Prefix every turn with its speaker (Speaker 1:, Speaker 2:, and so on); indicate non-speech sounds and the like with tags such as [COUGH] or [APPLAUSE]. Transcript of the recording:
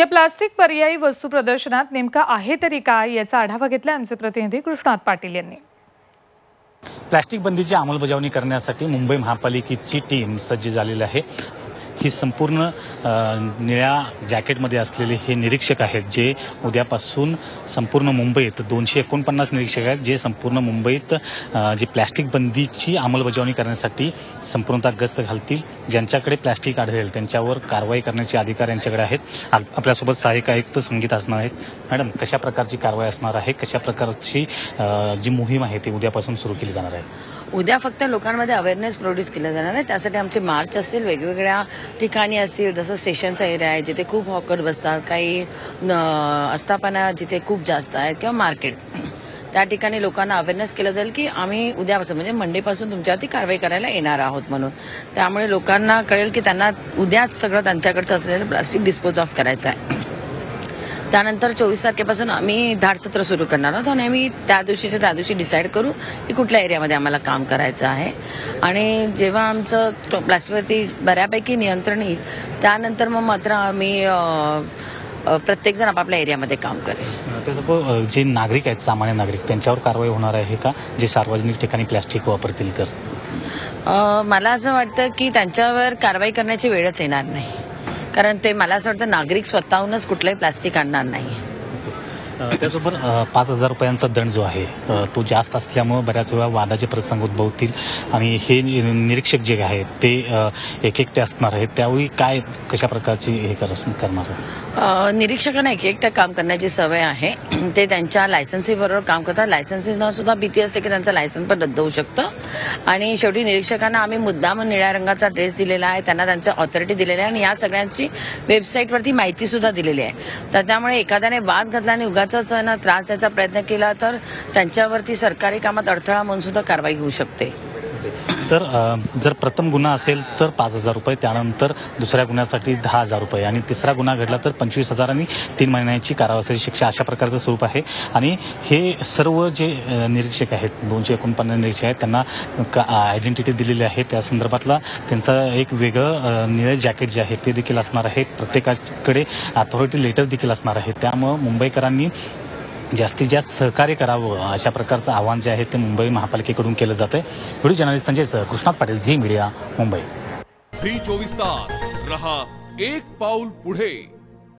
Speaker 1: या प्लास्टिक पर्यायी वस्तू प्रदर्शनात नेमका आहे तरी काय याचा आढावा घेतला आमचे प्रतिनिधी कृष्णात पाटील यांनी.
Speaker 2: प्लॅस्टिक बंदीची अंमलबजावणी करण्यासाठी मुंबई महापालिकेची टीम सज्ज झालेली आहे. ही संपूर्ण निळ्या जॅकेटमध्ये असलेले हे निरीक्षक आहेत जे उद्यापासून संपूर्ण मुंबईत दोनशे एकोणपन्नास निरीक्षक आहेत जे संपूर्ण मुंबईत जी प्लॅस्टिक बंदीची अंमलबजावणी करण्यासाठी संपूर्णतः गस्त घालतील ज्यांच्याकडे प्लॅस्टिक आढळेल त्यांच्यावर कारवाई करण्याचे अधिकार यांच्याकडे आहेत. आपल्यासोबत सहाय्यक आयुक्त संगीत असणार आहेत. मॅडम कशा प्रकारची कारवाई असणार आहे? कशा प्रकारची जी मोहीम आहे ती उद्यापासून सुरू केली जाणार आहे?
Speaker 3: उद्या फक्त लोकांमध्ये अवेअरनेस प्रोड्यूस केला जाणार आहे. त्यासाठी आमचे मार्च असतील वेगवेगळ्या ठिकाणी असतील जसं स्टेशनचा एरिया आहे जिथे खूप हॉकर बसतात काही आस्थापना जिथे खूप जास्त आहेत किंवा मार्केट. त्या ठिकाणी लोकांना अवेअरनेस केलं जाईल की आम्ही उद्यापासून म्हणजे मंडेपासून तुमच्यावरती कारवाई करायला येणार आहोत म्हणून. त्यामुळे लोकांना कळेल की त्यांना उद्याच सगळं त्यांच्याकडचं असलेलं प्लास्टिक डिस्पोज ऑफ करायचं आहे. त्यानंतर चोवीस तारखेपासून आम्ही धाडसत्र सुरू करणार आहोत. आणि आम्ही त्या दिवशीच्या त्या दिवशी डिसाईड करू की कुठल्या एरियामध्ये आम्हाला काम करायचं आहे. आणि जेव्हा आमचं प्लास्टिकवरती बऱ्यापैकी नियंत्रण येईल त्यानंतर मग मात्र आम्ही प्रत्येकजण आपापल्या एरियामध्ये काम करेल.
Speaker 2: त्याचं जे नागरिक आहेत सामान्य नागरिक त्यांच्यावर कारवाई होणार आहे का? जे सार्वजनिक ठिकाणी प्लॅस्टिक वापरतील तर?
Speaker 3: मला असं वाटतं की त्यांच्यावर कारवाई करण्याची वेळच येणार नाही. कारण ते मला असं वाटतं नागरिक स्वतःहूनच कुठलंही प्लास्टिक आणणार नाही.
Speaker 2: त्यासोबत त्याचबरोबर पाच हजार रुपयांचा दंड जो आहे तो जास्त असल्यामुळे बऱ्याच वेळा वादाचे प्रसंग उद्भवतील. आणि हे निरीक्षक जे आहेत ते एक एकटे असणार आहेत. त्यावेळी काय कशा प्रकारची हे करणार
Speaker 3: निरीक्षकांना एक एकट्या काम करण्याची सवय आहे. [CLEARS THROAT] ते त्यांच्या लायसन्सी बरोबर काम करतात. लायसन्सीना सुद्धा भीती असते की त्यांचं लायसन्स पण रद्द होऊ शकतं. आणि शेवटी निरीक्षकांना आम्ही मुद्दाम निळ्या रंगाचा ड्रेस दिलेला आहे. त्यांना त्यांचं ऑथॉरिटी दिलेली आहे. आणि या सगळ्यांची वेबसाईटवरती माहिती सुद्धा दिलेली आहे. तर त्यामुळे एखाद्याने वाद घातला आणि उगाच ना त्रास द्यायचा प्रयत्न केला तर त्यांच्यावरती सरकारी कामात अडथळा म्हणून सुद्धा कारवाई होऊ शकते.
Speaker 2: तर जर प्रथम गुन्हा असेल तर पाच हजार रुपये त्यानंतर दुसऱ्या गुन्ह्यासाठी दहा हजार रुपये आणि तिसरा गुन्हा घडला तर पंचवीस हजार आणि तीन महिन्याची कारावासाची शिक्षा अशा प्रकारचं स्वरूप आहे. आणि हे सर्व जे निरीक्षक आहेत दोनशे एकोणपन्नास निरीक्षक आहेत त्यांना आयडेंटिटी दिलेली आहे. त्या संदर्भातला त्यांचं एक वेगळं निळे जॅकेट जे आहे ते देखील असणार आहे. प्रत्येकाकडे अथॉरिटी लेटर देखील असणार आहे. त्यामुळं मुंबईकरांनी जास्तीत जास्त सहकार्य करावं अशा प्रकारचं आव्हान जे आहे ते मुंबई महापालिकेकडून केलं जातं व्हिडिओ जर्नलिस्ट संजय सह Krishnat Patil Zee media Mumbai.
Speaker 4: Zee चोवीस तास. रहा एक पाऊल पुढे.